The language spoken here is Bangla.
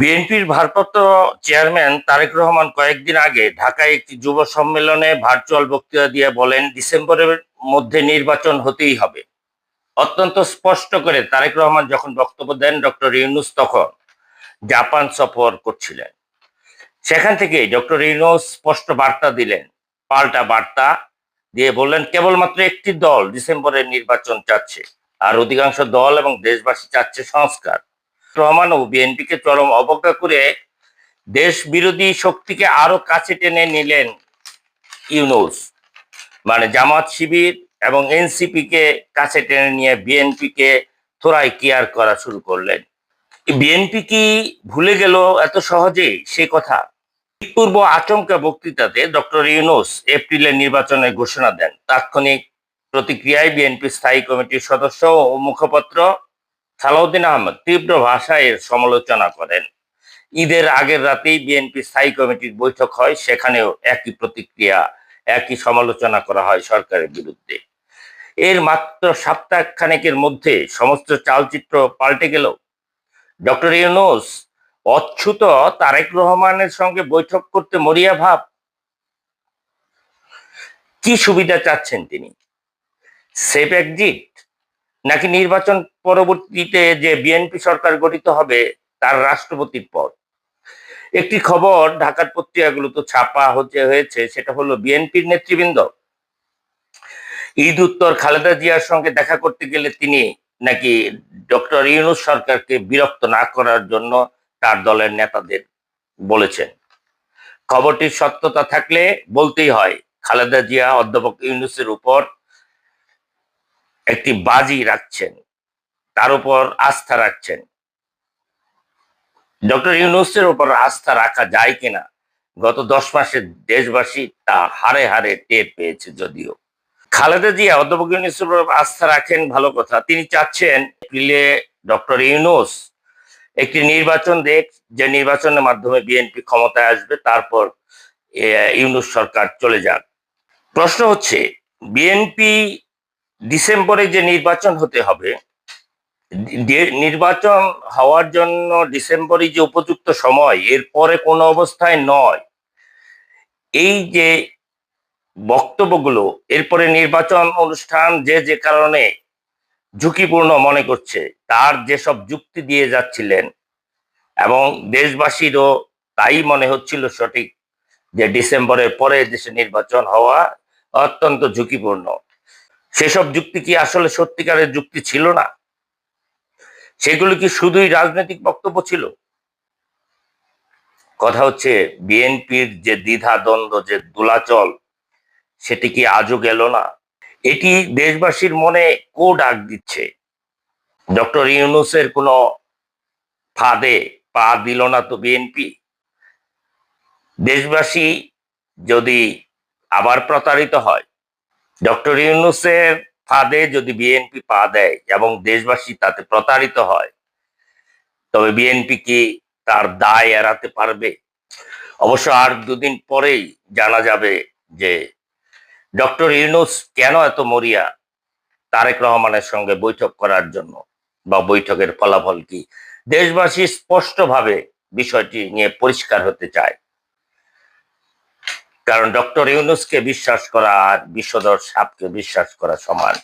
বিএনপির ভারপ্রাপ্ত চেয়ারম্যান তারেক রহমান কয়েকদিন আগে ঢাকায় একটি যুব সম্মেলনে ভার্চুয়াল বক্তৃতা দিয়ে বলেন, ডিসেম্বরের মধ্যে নির্বাচন হতেই হবে। অত্যন্ত স্পষ্ট করে তারেক রহমান যখন বক্তব্য দেন, ডক্টর ইউনুস তখন জাপান সফর করছিলেন। সেখান থেকে ডক্টর ইউনুস স্পষ্ট বার্তা দিলেন, পাল্টা বার্তা দিয়ে বললেন, কেবলমাত্র একটি দল ডিসেম্বরের নির্বাচন চাচ্ছে, আর অধিকাংশ দল এবং দেশবাসী চাচ্ছে সংস্কার। রহমান ও বিএনপিকে চরম অবজ্ঞা করে দেশ বিরোধী শক্তিকে আরও কাছে টেনে নিলেন ইউনুস। মানে জামাত শিবির এবং এনসিপি কে কাছে টেনে নিয়ে বিএনপি কে থোড়াই কেয়ার করা শুরু করলেন। বিএনপি কি ভুলে গেল এত সহজেই? সে কথা। পূর্ব আচমকা বক্তৃতাতে ডক্টর ইউনুস এপ্রিলের নির্বাচনের ঘোষণা দেন। তাৎক্ষণিক প্রতিক্রিয়ায় বিএনপি স্থায়ী কমিটির সদস্য ও মুখপাত্র সালাউদ্দিন আহমদ তীব্র ভাষায় সমালোচনা করেন। ঈদের আগের রাতেই বিএনপি স্থায়ী কমিটির বৈঠক হয়, সেখানেও একই প্রতিক্রিয়া, একই সমালোচনা করা হয় সরকারের বিরুদ্ধে। এর মাত্র সপ্তাহ খানেকের মধ্যে সমস্ত চালচিত্র পাল্টে গেল। ডক্টর ইউনুস অচ্ছুত তারেক রহমানের সঙ্গে বৈঠক করতে মরিয়া ভাব। কি সুবিধা চাচ্ছেন তিনি? Safe exit? নাকি নির্বাচন পরবর্তীতে যে বিএনপি সরকার গঠিত হবে, তার রাষ্ট্রপতির পদ? একটি খবর ঢাকার পত্রিকাগুলো তো ছাপা হচ্ছে, হয়েছে, সেটা হলো বিএনপির নেতৃবৃন্দ। ঈদ উত্তর খালেদা জিয়ার সঙ্গে দেখা করতে গেলে তিনি নাকি ডক্টর ইউনুস সরকারকে বিরক্ত না করার জন্য তার দলের নেতাদের বলেছেন। খবরটির সত্যতা থাকলে বলতেই হয়, খালেদা জিয়া অধ্যাপক ইউনুসের উপর একটি বাজি রাখছেন, তার উপর আস্থা রাখছেন। ডক্টর ইউনুসের উপর আস্থা রাখা যায় কিনা? গত দশ মাসে দেশবাসী তা হারে হারে টের পেয়েছে যদিও। খালেদা জিয়া, অধ্যাপক ইউনুসের উপর আস্থা রাখেন, ভালো কথা। তিনি চাচ্ছেন এপ্রিলে ডক্টর ইউনুস একটি নির্বাচন দেখ, যে নির্বাচনের মাধ্যমে বিএনপি ক্ষমতায় আসবে, তারপর ইউনুস সরকার চলে যাক। প্রশ্ন হচ্ছে, বিএনপি ডিসেম্বরে যে নির্বাচন হতে হবে নির্বাচন হওয়ার জন্য ডিসেম্বরে যে উপযুক্ত সময় এরপরে কোনো অবস্থায় নয়। এই যে বক্তব্যগুলো এরপরে নির্বাচন অনুষ্ঠান যে যে কারণে ঝুঁকিপূর্ণ মনে করছে, তার যেসব যুক্তি দিয়ে যাচ্ছিলেন, এবং দেশবাসীরও তাই মনে হচ্ছিল সঠিক যে ডিসেম্বরের পরে দেশে নির্বাচন হওয়া অত্যন্ত ঝুঁকিপূর্ণ। সেসব যুক্তি কি আসলে সত্যিকারের যুক্তি ছিল না? সেগুলো কি শুধুই রাজনৈতিক বক্তব্য ছিল? কথা হচ্ছে, বিএনপির যে দ্বিধা, দ্বন্দ্ব, যে দোলাচল, সেটি কি আজও গেল না? এটি দেশবাসীর মনে কো ডাক দিচ্ছে? ডক্টর ইউনুসের কোনো ফাঁদে পা দিল না তো বিএনপি? দেশবাসী যদি আবার প্রতারিত হয় ডক্টর ইউনুসের ফাঁদে যদি বিএনপি পা দেয় এবং দেশবাসী তাতে প্রতারিত হয়, তবে বিএনপি কি তার দায় এড়াতে পারবে? অবশ্য আর দুদিন পরেই জানা যাবে যে ডক্টর ইউনুস কেন এত মরিয়া? তারেক রহমানের সঙ্গে বৈঠক করার জন্য বা বৈঠকের ফলাফল কি? দেশবাসী স্পষ্টভাবে বিষয়টি নিয়ে পরিষ্কার হতে চায়। কারণ ডক্টর ইউনুসকে বিশ্বাস করা আর বিশ্বদর সাপকে বিশ্বাস করা সমান।